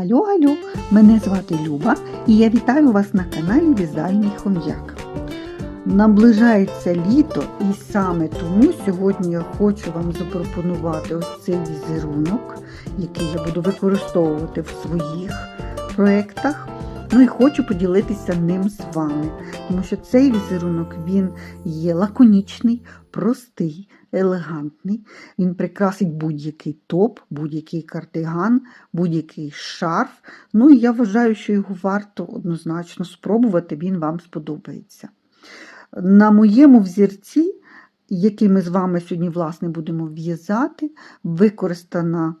Алло, алло, мене звати Люба і я вітаю вас на каналі В'язальний Хом'як. Наближається літо і саме тому сьогодні я хочу вам запропонувати ось цей візерунок, який я буду використовувати в своїх проєктах. Ну і хочу поділитися ним з вами, тому що цей візерунок він є лаконічний, простий, елегантний. Він прикрасить будь-який топ, будь-який кардиган, будь-який шарф. Ну і я вважаю, що його варто однозначно спробувати, він вам сподобається. На моєму взірці, який ми з вами сьогодні власне, будемо в'язати, використана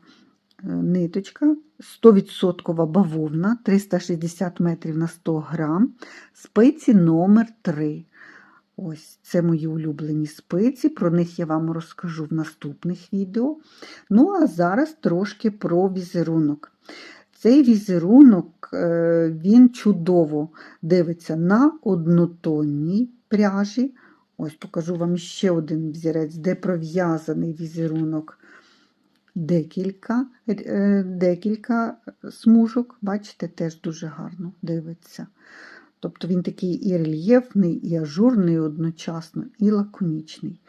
е, ниточка 100% бавовна 360 метрів на 100 грам, спиці номер 3 Ось це мої улюблені спиці, про них я вам розкажу в наступних відео. Ну, а зараз трошки про візерунок. Цей візерунок е, він чудово дивиться на однотонній пряжі. Ось покажу вам ще один взірець, де пров'язаний візерунок декілька, е, декілька смужок. Бачите, теж дуже гарно дивиться. Тобто він такий і рельєфний, і ажурний одночасно, і лаконічний.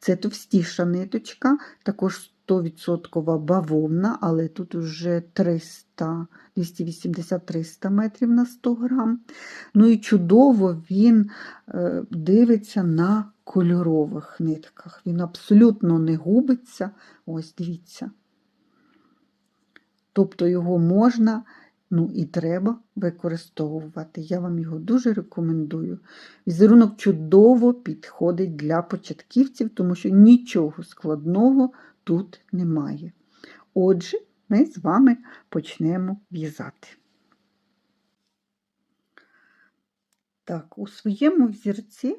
Це товстіша ниточка, також 100% бавовна, але тут вже 300, 280-300 метрів на 100 грам. Ну і чудово він е, дивиться на кольорових нитках. Він абсолютно не губиться. Ось дивіться. Тобто його можна Ну і треба використовувати. Я вам його дуже рекомендую. Візерунок чудово підходить для початківців, тому що нічого складного тут немає. Отже, ми з вами почнемо в'язати. Так, у своєму взірці,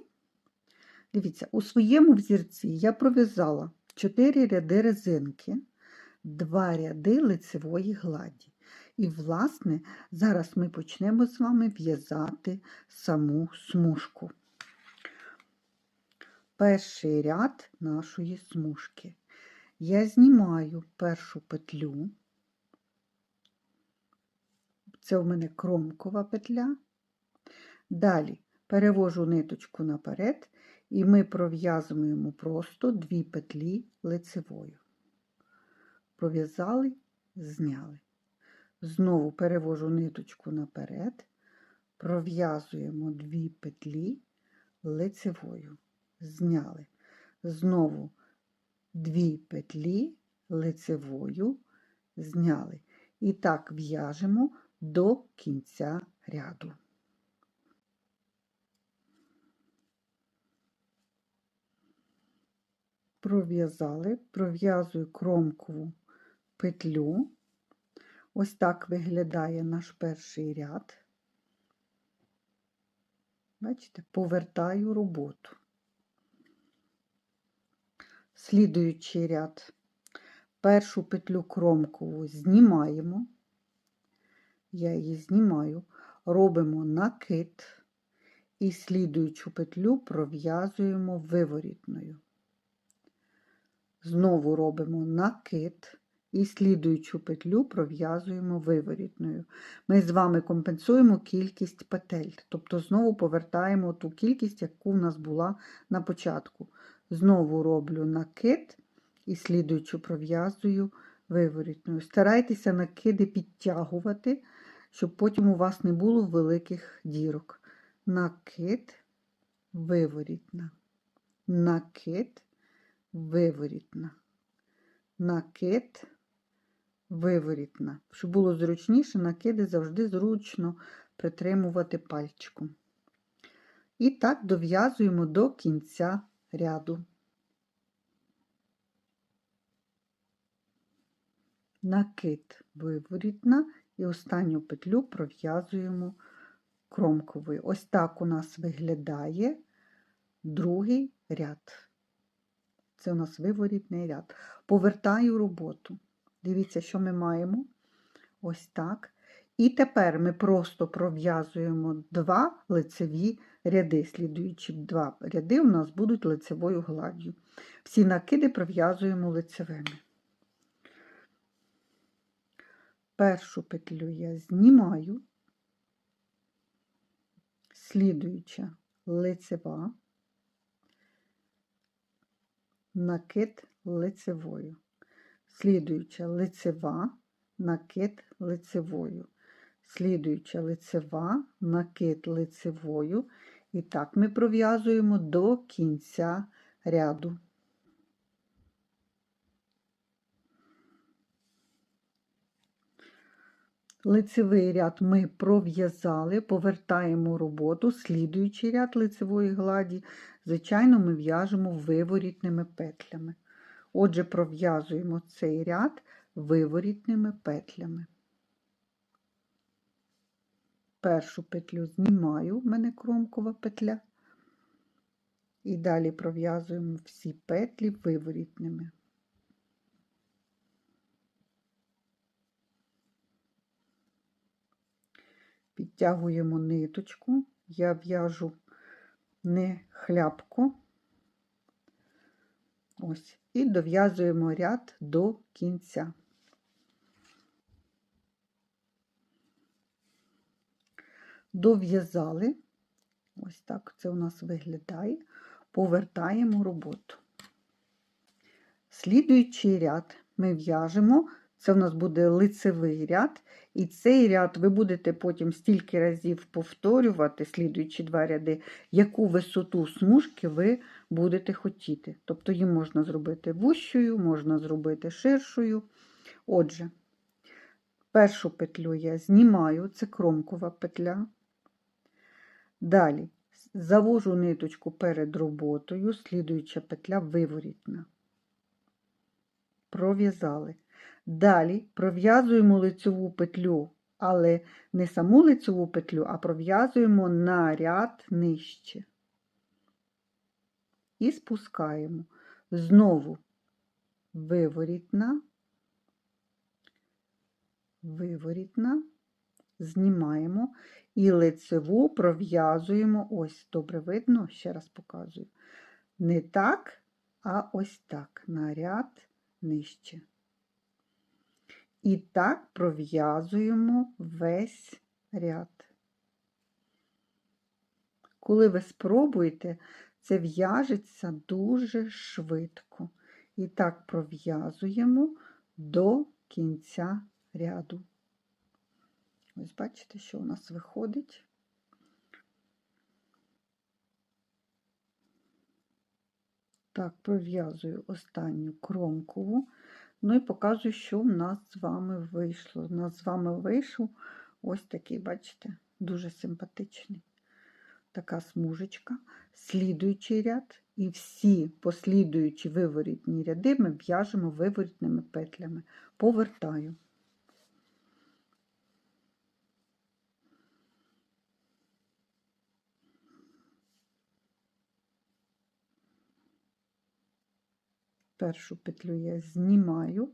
дивіться, у своєму взірці я пров'язала 4 ряди резинки, 2 ряди лицевої гладі. І, власне, зараз ми почнемо з вами в'язати саму смужку. Перший ряд нашої смужки. Я знімаю першу петлю, це в мене кромкова петля. Далі перевожу ниточку наперед, і ми пров'язуємо просто дві петлі лицевою. Пров'язали, зняли. Знову перевожу ниточку наперед, пров'язуємо дві петлі лицевою. Зняли. Знову дві петлі лицевою зняли. І так в'яжемо до кінця ряду. Пров'язали, пров'язую кромкову петлю. Ось так виглядає наш перший ряд. Бачите, повертаю роботу. Слідуючий ряд, першу петлю кромкову знімаємо, я її знімаю, робимо накид і слідуючу петлю пров'язуємо виворітною. Знову робимо накид і слідуючу петлю пров'язуємо виворітною. Ми з вами компенсуємо кількість петель, тобто знову повертаємо ту кількість, яку в нас була на початку. Знову роблю накид і слідуючу пров'язую виворітною. Старайтеся накиди підтягувати, щоб потім у вас не було великих дірок. Накид, виворітна, накид, виворітна, накид, виворітна. Щоб було зручніше, накиди завжди зручно притримувати пальчиком. І так дов'язуємо до кінця ряду. Накид виворітна і останню петлю пров'язуємо кромковою. Ось так у нас виглядає другий ряд. Це у нас виворітний ряд. Повертаю роботу. Дивіться, що ми маємо. Ось так. І тепер ми просто пров'язуємо два лицеві ряди. Слідуючі два ряди у нас будуть лицевою гладдю. Всі накиди пров'язуємо лицевими. Першу петлю я знімаю, слідуюча лицева, накид лицевою, слідуюча лицева, накид лицевою, слідуюча лицева, накид лицевою. І так ми пров'язуємо до кінця ряду. Лицевий ряд ми пров'язали, повертаємо роботу, слідуючий ряд лицевої гладі, звичайно, ми в'яжемо виворітними петлями. Отже, пров'язуємо цей ряд виворітними петлями. Першу петлю знімаю, в мене кромкова петля, і далі пров'язуємо всі петлі виворітними. Підтягуємо ниточку, я в'яжу не хляпко, ось, і дов'язуємо ряд до кінця. Дов'язали, ось так це у нас виглядає, повертаємо роботу. Слідуючий ряд ми в'яжемо, це у нас буде лицевий ряд, і цей ряд ви будете потім стільки разів повторювати, слідуючі два ряди, яку висоту смужки ви будете хотіти. Тобто її можна зробити вущою, можна зробити ширшою. Отже, першу петлю я знімаю, це кромкова петля. Далі завожу ниточку перед роботою, слідуюча петля виворітна. Пров'язали. Далі пров'язуємо лицеву петлю, але не саму лицеву петлю, а пров'язуємо на ряд нижче. І спускаємо. Знову виворітна, виворітна, знімаємо і лицеву пров'язуємо ось, добре видно, ще раз показую. Не так, а ось так, на ряд нижче. І так пров'язуємо весь ряд. Коли ви спробуєте, це в'яжеться дуже швидко. І так пров'язуємо до кінця ряду. Ось бачите, що у нас виходить. Так, пров'язую останню кромкову. Ну і показую, що в нас з вами вийшло. У нас з вами вийшов ось такий, бачите, дуже симпатичний. Така смужечка, слідуючий ряд, і всі послідуючі виворітні ряди ми в'яжемо виворітними петлями. Повертаю. Першу петлю я знімаю,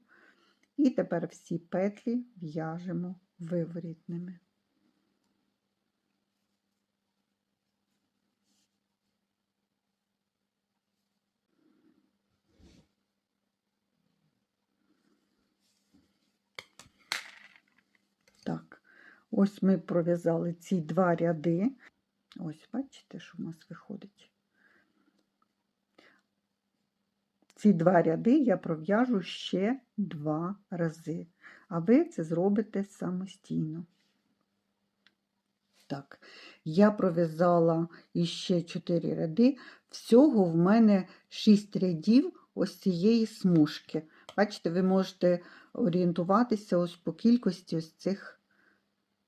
і тепер всі петлі в'яжемо виворітними. Так, ось ми пров'язали ці два ряди. Ось, бачите, що в нас виходить. Ці два ряди я пров'яжу ще два рази, а ви це зробите самостійно. Так, я пров'язала іще 4 ряди, всього в мене 6 рядів ось цієї смужки. Бачите, ви можете орієнтуватися ось по кількості ось цих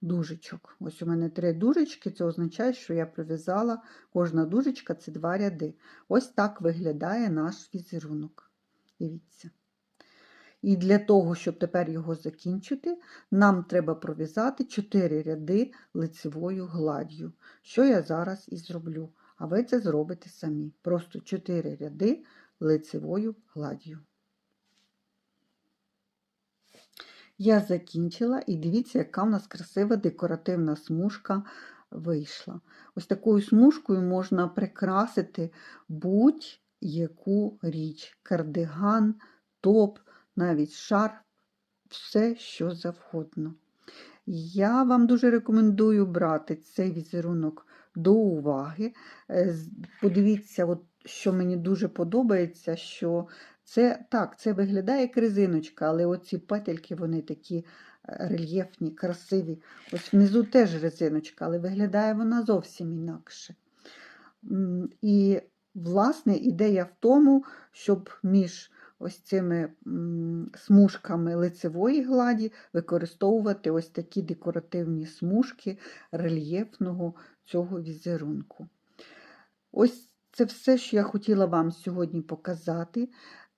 дужечок. Ось у мене три дужечки, це означає, що я пров'язала кожна дужечка це два ряди. Ось так виглядає наш візерунок. Дивіться. І для того, щоб тепер його закінчити, нам треба пров'язати 4 ряди лицевою гладдю, що я зараз і зроблю. А ви це зробите самі. Просто 4 ряди лицевою гладдю. Я закінчила, і дивіться, яка в нас красива декоративна смужка вийшла. Ось такою смужкою можна прикрасити будь-яку річ: кардиган, топ, навіть шарф. все, що завгодно. Я вам дуже рекомендую брати цей візерунок до уваги. Е, Подивіться, от, що мені дуже подобається, що це так, це виглядає як резиночка, але оці петельки вони такі е, рельєфні, красиві. Ось внизу теж резиночка, але виглядає вона зовсім інакше. І, власне, ідея в тому, щоб між ось цими смужками лицевої гладі використовувати ось такі декоративні смужки рельєфного цього візерунку. Ось це все, що я хотіла вам сьогодні показати.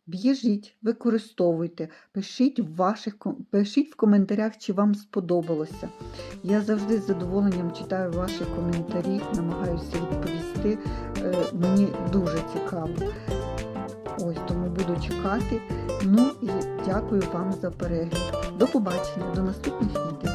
Біжіть, використовуйте, пишіть в, ваших, пишіть в коментарях, чи вам сподобалося. Я завжди з задоволенням читаю ваші коментарі, намагаюся відповісти. Е, Мені дуже цікаво. Ось тому буду чекати. Ну і дякую вам за перегляд. До побачення, до наступних відео.